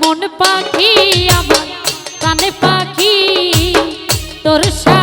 মন পাখি আমার কানে পাখি তোর সা